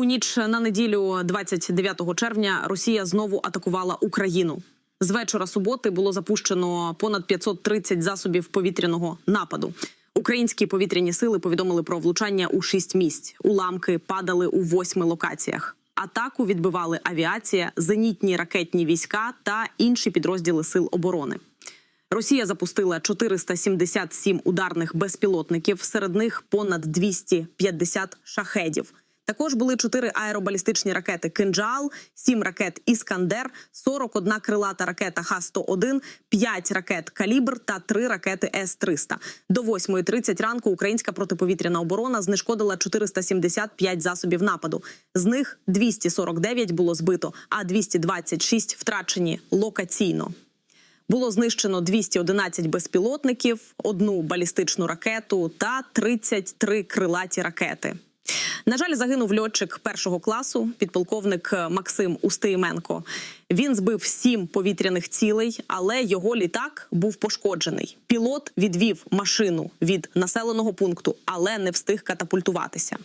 У ніч на неділю, 29 червня, Росія знову атакувала Україну. З вечора суботи було запущено понад 530 засобів повітряного нападу. Українські повітряні сили повідомили про влучання у шість місць. Уламки падали у восьми локаціях. Атаку відбивали авіація, зенітні ракетні війська та інші підрозділи сил оборони. Росія запустила 477 ударних безпілотників, серед них понад 250 шахедів. Також були 4 аеробалістичні ракети «Кинджал», 7 ракет «Іскандер», 41 крилата ракета Х-101, 5 ракет «Калібр» та 3 ракети С-300. До 8.30 ранку українська протиповітряна оборона знешкодила 475 засобів нападу. З них 249 було збито, а 226 втрачені локаційно. Було знищено 211 безпілотників, одну балістичну ракету та 33 крилаті ракети. На жаль, загинув льотчик першого класу, підполковник Максим Устименко. Він збив сім повітряних цілей, але його літак був пошкоджений. Пілот відвів машину від населеного пункту, але не встиг катапультуватися.